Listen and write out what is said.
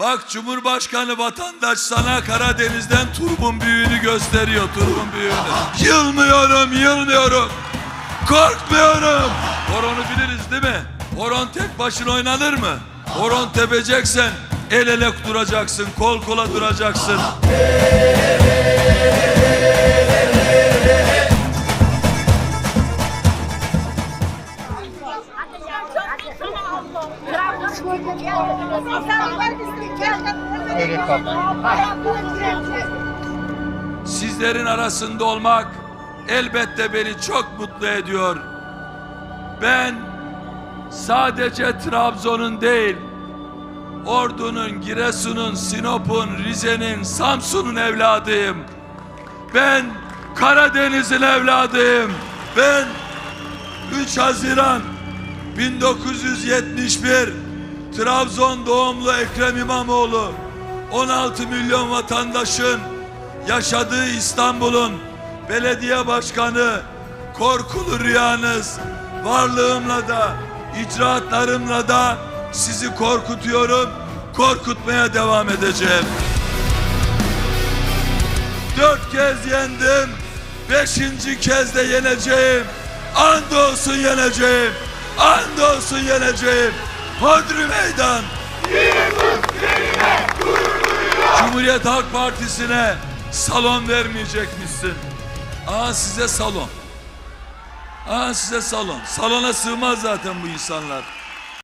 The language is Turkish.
Bak Cumhurbaşkanı vatandaş sana Karadeniz'den turbun büyüğünü gösteriyor turbun büyüğünü. Yılmıyorum yılmıyorum. Korkmuyorum. Horonu biliriz değil mi? Horon tek başına oynanır mı? Horon tepeceksen el ele duracaksın, kol kola duracaksın. Sizlerin arasında olmak elbette beni çok mutlu ediyor. Ben sadece Trabzon'un değil, Ordu'nun, Giresun'un, Sinop'un, Rize'nin, Samsun'un evladıyım. Ben Karadeniz'in evladıyım. Ben 3 Haziran 1971 Trabzon doğumlu Ekrem İmamoğlu 16 milyon vatandaşın yaşadığı İstanbul'un belediye başkanı korkulu rüyanız varlığımla da icraatlarımla da sizi korkutuyorum korkutmaya devam edeceğim. Dört kez yendim beşinci kez de yeneceğim. Andolsun yeneceğim andolsun yeneceğim Hodri meydan Cumhuriyet Halk Partisi'ne salon vermeyecekmişsin. Aa size salon. Aa size salon. Salona sığmaz zaten bu insanlar.